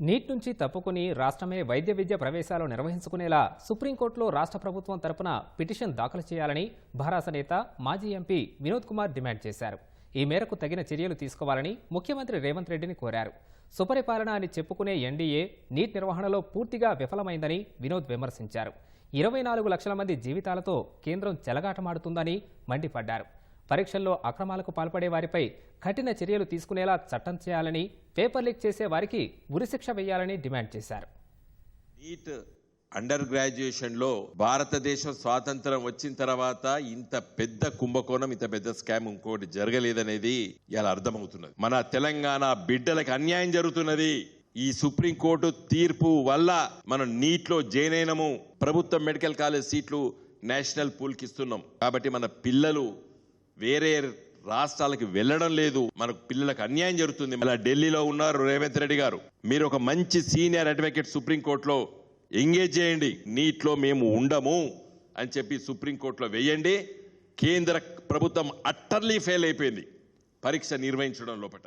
Neat నుంచి తప్పుకుని రాష్ట్రమే వైద్య విద్య ప్రవేశాలు నిర్వహించుకునేలా సుప్రీంకోర్టులో రాష్ట్ర ప్రభుత్వం తరపున పిటిషన్ దాఖలు చేయాలని భారాస నేత మాజీ ఎంపీ వినోద్ కుమార్ డిమాండ్ చేశారు. ఈ మేరకు తగిన చర్యలు తీసుకోవాలని ముఖ్యమంత్రి రేవంత్ రెడ్డిని కోరారు. సుపరిపాలన అని చెప్పుకునే ఎన్డీఏ నీట్ నిర్వహణలో పూర్తిగా విఫలమైందని వినోద్ విమర్శించారు. ఇరవై నాలుగు లక్షల మంది జీవితాలతో కేంద్రం చెలగాటమాడుతుందని మండిపడ్డారు. పరీక్షల్లో అక్రమాలకు పాల్పడే వారిపై కఠిన చర్యలు తీసుకునేలా చట్టం చేయాలని పేపర్ లీక్ చేసే వారికి ఉరిశిక్ష వేయాలని డిమాండ్ చేశారు. నీట్ అండర్ గ్రాడ్యుయేషన్లో భారతదేశం స్వాతంత్రం వచ్చిన తర్వాత ఇంత పెద్ద కుంభకోణం ఇంత పెద్ద స్కామ్ ఇంకోటి జరగలేదనేది ఇలా అర్థమవుతున్నది. మన తెలంగాణ బిడ్డలకు అన్యాయం జరుగుతున్నది. ఈ సుప్రీంకోర్టు తీర్పు వల్ల మనం నీట్లో జైనైనము ప్రభుత్వ మెడికల్ కాలేజ్ సీట్లు నేషనల్ పూల్కి ఇస్తున్నాం కాబట్టి మన పిల్లలు వేరే రాష్ట్రాలకు వెళ్ళడం లేదు. మనకు పిల్లలకు అన్యాయం జరుగుతుంది. మళ్ళీ ఢిల్లీలో ఉన్నారు రేవంత్ రెడ్డి గారు. మీరు ఒక మంచి సీనియర్ అడ్వకేట్ సుప్రీంకోర్టులో ఎంగేజ్ చేయండి. నీట్లో మేము ఉండము అని చెప్పి సుప్రీంకోర్టులో వేయండి. కేంద్ర ప్రభుత్వం అట్టర్లీ ఫెయిల్ అయిపోయింది. పరీక్ష నిర్వహించడం లోపట.